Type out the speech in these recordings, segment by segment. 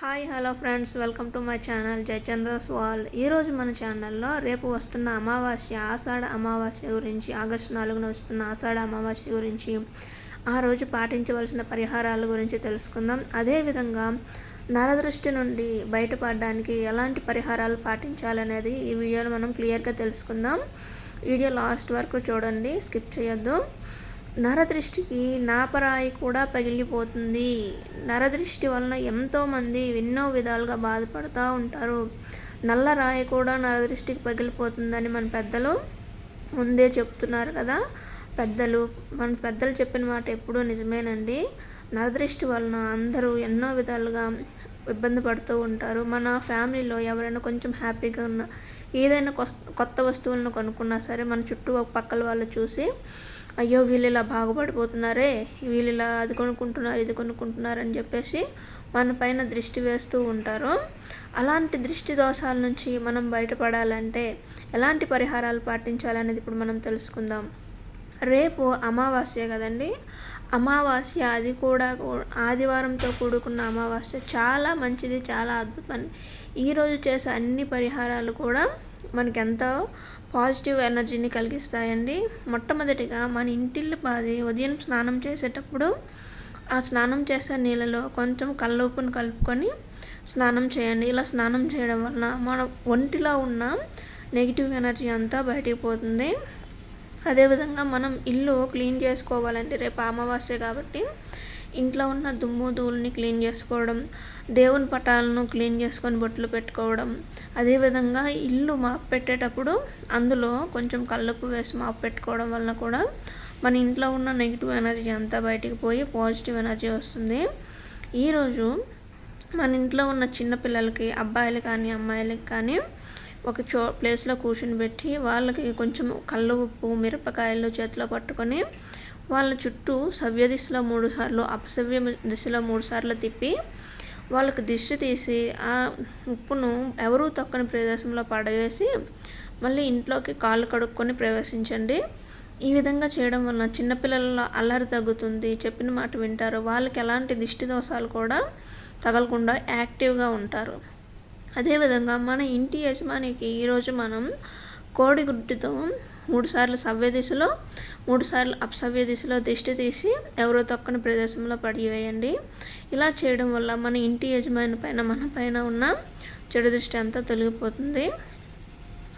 Hi hello friends. Welcome to my channel Jayachandra's wall. ఈరోజు మన ఛానల్లో రేపు వస్తున్న అమావాస్య ఆషాఢ అమావాస్య గురించి ఆగస్టు నాలుగున వస్తున్న ఆషాఢ అమావాస్య గురించి ఆ రోజు పాటించవలసిన పరిహారాల గురించి తెలుసుకుందాం. అదేవిధంగా నరదృష్టి నుండి బయటపడడానికి ఎలాంటి పరిహారాలు పాటించాలనేది ఈ వీడియోలో మనం క్లియర్గా తెలుసుకుందాం. వీడియో లాస్ట్ వరకు చూడండి స్కిప్ చేయొద్దు. నరదృష్టికి నాపరాయి కూడా పగిలిపోతుంది. నరదృష్టి వలన ఎంతోమంది ఎన్నో విధాలుగా బాధపడుతూ ఉంటారు. నల్ల రాయి కూడా నరదృష్టికి పగిలిపోతుందని మన పెద్దలు ముందే చెప్తున్నారు కదా. పెద్దలు మన పెద్దలు చెప్పిన మాట ఎప్పుడూ నిజమేనండి. నరదృష్టి వలన అందరూ ఎన్నో విధాలుగా ఇబ్బంది పడుతూ ఉంటారు. మన ఫ్యామిలీలో ఎవరైనా కొంచెం హ్యాపీగా ఉన్న ఏదైనా కొత్త వస్తువులను కొనుక్కున్నా సరే మన చుట్టూ పక్కల వాళ్ళు చూసి అయ్యో వీళ్ళు ఇలా బాగుపడిపోతున్నారే వీళ్ళు ఇలా అది కొనుక్కుంటున్నారు ఇది కొనుక్కుంటున్నారు అని చెప్పేసి మన పైన దృష్టి వేస్తూ ఉంటారు. అలాంటి దృష్టి దోషాల నుంచి మనం బయటపడాలంటే ఎలాంటి పరిహారాలు పాటించాలనేది ఇప్పుడు మనం తెలుసుకుందాం. రేపు అమావాస్య కదండి. అమావాస్య అది కూడా ఆదివారంతో కూడుకున్న అమావాస్య చాలా మంచిది చాలా అద్భుతం. ఈరోజు చేసే అన్ని పరిహారాలు కూడా మనకెంతో పాజిటివ్ ఎనర్జీని కలిగిస్తాయండి. మొట్టమొదటిగా మన ఇంటిల్లు పాది ఉదయం స్నానం చేసేటప్పుడు ఆ స్నానం చేసే నీళ్ళలో కొంచెం కల్లుప్పును కలుపుకొని స్నానం చేయండి. ఇలా స్నానం చేయడం వలన మన ఒంటిలో ఉన్న నెగిటివ్ ఎనర్జీ అంతా బయటికి పోతుంది. అదేవిధంగా మనం ఇల్లు క్లీన్ చేసుకోవాలంటే రేపు అమావాస్య కాబట్టి ఇంట్లో ఉన్న దుమ్ము ధూళిని క్లీన్ చేసుకోవడం దేవుని పటాలను క్లీన్ చేసుకొని బొట్లు పెట్టుకోవడం అదేవిధంగా ఇల్లు మాపు పెట్టేటప్పుడు అందులో కొంచెం కల్లుపు వేసి మాపు పెట్టుకోవడం వలన కూడా మన ఇంట్లో ఉన్న నెగిటివ్ ఎనర్జీ అంతా బయటికి పోయి పాజిటివ్ ఎనర్జీ వస్తుంది. ఈరోజు మన ఇంట్లో ఉన్న చిన్నపిల్లలకి అబ్బాయిలు కానీ అమ్మాయిలకి కానీ ఒక చో ప్లేస్లో కూర్చుని పెట్టి వాళ్ళకి కొంచెం కళ్ళు ఉప్పు మిరపకాయలు చేతిలో పట్టుకొని వాళ్ళ చుట్టూ సవ్య దిశలో మూడు సార్లు అపసవ్య దిశలో మూడు సార్లు తిప్పి వాళ్ళకి దిష్టి తీసి ఆ ఉప్పును ఎవరూ తొక్కని ప్రదేశంలో పడవేసి మళ్ళీ ఇంట్లోకి కాళ్ళు కడుక్కొని ప్రవేశించండి. ఈ విధంగా చేయడం వలన చిన్నపిల్లలలో అల్లరి తగ్గుతుంది. చెప్పిన మాట వింటారు. వాళ్ళకి ఎలాంటి దిష్టి దోషాలు కూడా తగలకుండా యాక్టివ్గా ఉంటారు. అదేవిధంగా మన ఇంటి యజమానికి ఈరోజు మనం కోడిగుడ్డుతో మూడుసార్లు సవ్య దిశలో మూడుసార్లు అప్సవ్య దిశలో దిష్టి తీసి ఎవరో తొక్కని ప్రదేశంలో పడివేయండి. ఇలా చేయడం వల్ల మన ఇంటి యజమాని పైన మన పైన ఉన్న చెడు దృష్టి అంతా తొలగిపోతుంది.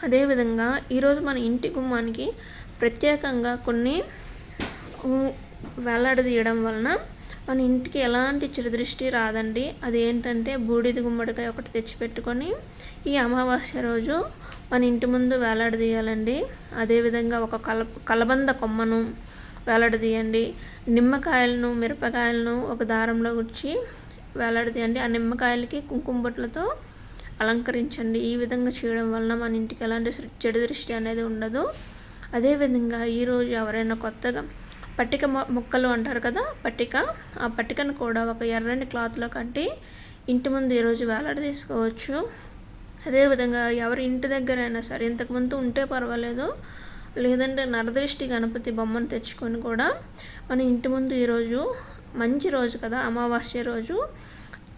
అదేవిధంగా ఈరోజు మన ఇంటి గుమ్మానికి ప్రత్యేకంగా కొన్ని వేలాడదీయడం వలన మన ఇంటికి ఎలాంటి చెడు దృష్టి రాదండి. అది ఏంటంటే బూడిద గుమ్మడికాయ ఒకటి తెచ్చిపెట్టుకొని ఈ అమావాస్య రోజు మన ఇంటి ముందు వేలాడదీయాలండి. అదేవిధంగా ఒక కల కలబంద కొమ్మను వేలాడదీయండి. నిమ్మకాయలను మిరపకాయలను ఒక దారంలో గుచ్చి వేలాడదీయండి ఆ నిమ్మకాయలకి కుంకుమ బొట్లతో అలంకరించండి. ఈ విధంగా చేయడం వలన మన ఇంటికి ఎలాంటి చెడు దృష్టి అనేది ఉండదు. అదేవిధంగా ఈరోజు ఎవరైనా కొత్తగా పట్టిక మొక్కలు అంటారు కదా పట్టిక ఆ పట్టికను కూడా ఒక ఎర్రని క్లాత్లో కట్టి ఇంటి ముందు ఈరోజు వేలాడ తీసుకోవచ్చు. అదేవిధంగా ఎవరి ఇంటి దగ్గర అయినా సరే ఇంతకుముందు ఉంటే పర్వాలేదు. లేదంటే నరదృష్టి గణపతి బొమ్మను తెచ్చుకొని కూడా మన ఇంటి ముందు ఈరోజు మంచి రోజు కదా అమావాస్య రోజు.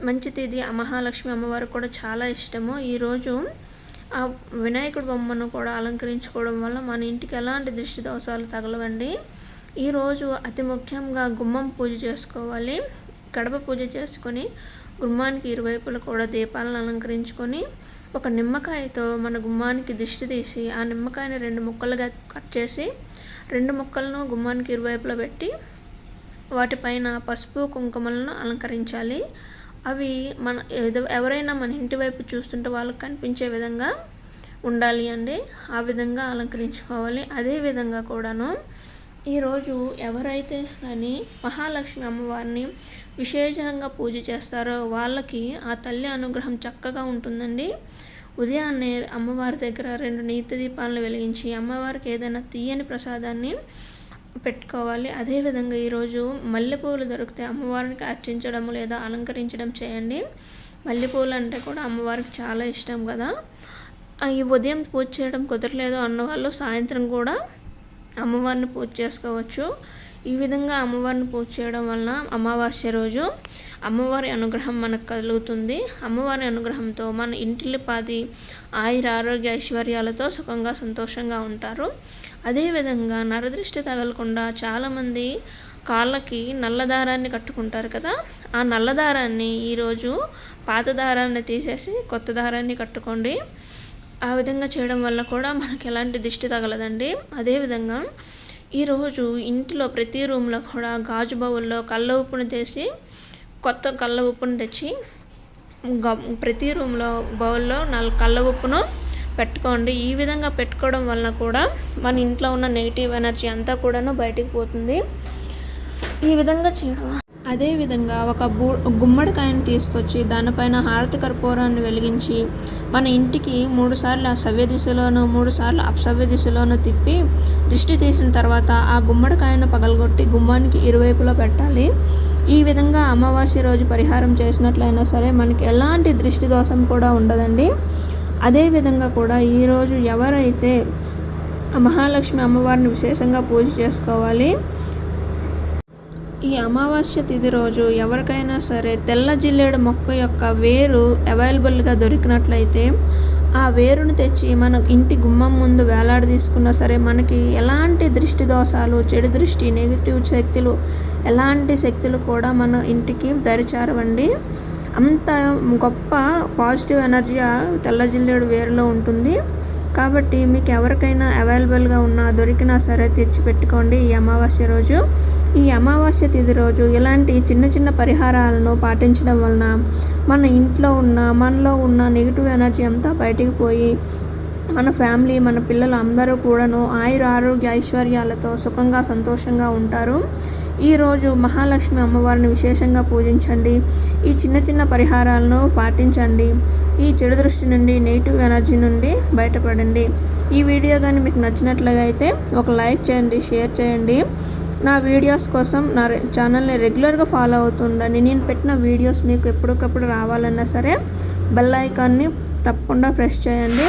మంచి తేదీ మహాలక్ష్మి అమ్మవారు కూడా చాలా ఇష్టము. ఈరోజు ఆ వినాయకుడి బొమ్మను కూడా అలంకరించుకోవడం వల్ల మన ఇంటికి ఎలాంటి దృష్టి దోషాలు తగలవండి. ఈరోజు అతి ముఖ్యంగా గుమ్మం పూజ చేసుకోవాలి. గడప పూజ చేసుకొని గుమ్మానికి ఇరువైపులు కూడా దీపాలను అలంకరించుకొని ఒక నిమ్మకాయతో మన గుమ్మానికి దిష్టి తీసి ఆ నిమ్మకాయని రెండు ముక్కలుగా కట్ చేసి రెండు ముక్కలను గుమ్మానికి ఇరువైపులో పెట్టి వాటిపైన పసుపు కుంకుమలను అలంకరించాలి. అవి మన ఎవరైనా మన ఇంటి వైపు చూస్తుంటే వాళ్ళకి కనిపించే విధంగా ఉండాలి అండి. ఆ విధంగా అలంకరించుకోవాలి. అదే విధంగా కూడాను ఈరోజు ఎవరైతే కానీ మహాలక్ష్మి అమ్మవారిని విశేషంగా పూజ చేస్తారో వాళ్ళకి ఆ తల్లి అనుగ్రహం చక్కగా ఉంటుందండి. ఉదయాన్నే అమ్మవారి దగ్గర రెండు నీతి దీపాలను వెలిగించి అమ్మవారికి ఏదైనా తీయని ప్రసాదాన్ని పెట్టుకోవాలి. అదేవిధంగా ఈరోజు మల్లెపూలు దొరికితే అమ్మవారికి అర్చించడం లేదా అలంకరించడం చేయండి. మల్లెపూలు అంటే కూడా అమ్మవారికి చాలా ఇష్టం కదా. ఈ ఉదయం పూజ చేయడం కుదరలేదు అన్నవాళ్ళు సాయంత్రం కూడా అమ్మవారిని పూజ చేసుకోవచ్చు. ఈ విధంగా అమ్మవారిని పూజ చేయడం వలన అమావాస్య రోజు అమ్మవారి అనుగ్రహం మనకు కలుగుతుంది. అమ్మవారి అనుగ్రహంతో మన ఇంటిల్లిపాది ఆయుర ఆరోగ్య ఐశ్వర్యాలతో సుఖంగా సంతోషంగా ఉంటారు. అదేవిధంగా నరదృష్టి తగలకుండా చాలామంది కాళ్ళకి నల్ల దారాన్ని కట్టుకుంటారు కదా. ఆ నల్ల దారాన్ని ఈరోజు పాత దారాన్ని తీసేసి కొత్త దారాన్ని కట్టుకోండి. ఆ విధంగా చేయడం వల్ల కూడా మనకి ఎలాంటి దిష్టి తగలదండి. అదేవిధంగా ఈరోజు ఇంటిలో ప్రతి రూమ్లో కూడా గాజు బౌల్లో కళ్ళ ఉప్పును తీసి కొత్త కళ్ళ ఉప్పును తెచ్చి ప్రతి రూమ్లో బౌల్లో నాలుగు కళ్ళ ఉప్పును పెట్టుకోండి. ఈ విధంగా పెట్టుకోవడం వలన కూడా మన ఇంట్లో ఉన్న నెగిటివ్ ఎనర్జీ అంతా కూడాను బయటికి పోతుంది. ఈ విధంగా చేయడం అదేవిధంగా ఒక బూ గుమ్మడికాయను తీసుకొచ్చి దానిపైన హారతి కర్పూరాన్ని వెలిగించి మన ఇంటికి మూడు సార్లు ఆ సవ్య దిశలోను మూడు సార్లు అపసవ్య దిశలోనూ తిప్పి దిష్టి తీసిన తర్వాత ఆ గుమ్మడికాయను పగలగొట్టి గుమ్మానికి ఇరువైపులో పెట్టాలి. ఈ విధంగా అమావాస్య రోజు పరిహారం చేసినట్లయినా సరే మనకి ఎలాంటి దృష్టి దోషం కూడా ఉండదండి. అదేవిధంగా కూడా ఈరోజు ఎవరైతే మహాలక్ష్మి అమ్మవారిని విశేషంగా పూజ చేసుకోవాలి ఈ అమావాస్య తిథి రోజు ఎవరికైనా సరే తెల్ల జిల్లేడు మొక్క యొక్క వేరు అవైలబుల్గా దొరికినట్లయితే ఆ వేరును తెచ్చి మన ఇంటి గుమ్మం ముందు వేలాడదీసుకున్నా సరే మనకి ఎలాంటి దృష్టి దోషాలు చెడు దృష్టి నెగిటివ్ శక్తులు ఎలాంటి శక్తులు కూడా మన ఇంటికి దరిచారవండి. అంత గొప్ప పాజిటివ్ ఎనర్జీ తెల్ల జిల్లేడు వేరులో ఉంటుంది. కాబట్టి మీకు ఎవరికైనా అవైలబుల్గా ఉన్నా దొరికినా సరే తెచ్చి పెట్టుకోండి ఈ అమావాస్య రోజు. ఈ అమావాస్య తిథి రోజు ఇలాంటి చిన్న చిన్న పరిహారాలను పాటించడం వలన మన ఇంట్లో ఉన్న మనలో ఉన్న నెగిటివ్ ఎనర్జీ అంతా బయటికి పోయి మన ఫ్యామిలీ మన పిల్లలు అందరూ కూడాను ఆయుర ఆరోగ్య ఐశ్వర్యాలతో సుఖంగా సంతోషంగా ఉంటారు. ఈరోజు మహాలక్ష్మి అమ్మవారిని విశేషంగా పూజించండి. ఈ చిన్న చిన్న పరిహారాలను పాటించండి. ఈ చెడు దృష్టి నుండి నెగిటివ్ ఎనర్జీ నుండి బయటపడండి. ఈ వీడియో కానీ మీకు నచ్చినట్లుగా అయితే ఒక లైక్ చేయండి షేర్ చేయండి. నా వీడియోస్ కోసం నా రె- ఛానల్ని రెగ్యులర్గా ఫాలో అవుతుండండి. నేను పెట్టిన వీడియోస్ మీకు ఎప్పటికప్పుడు రావాలన్నా సరే బెల్ ఐకాన్ని తప్పకుండా ప్రెస్ చేయండి.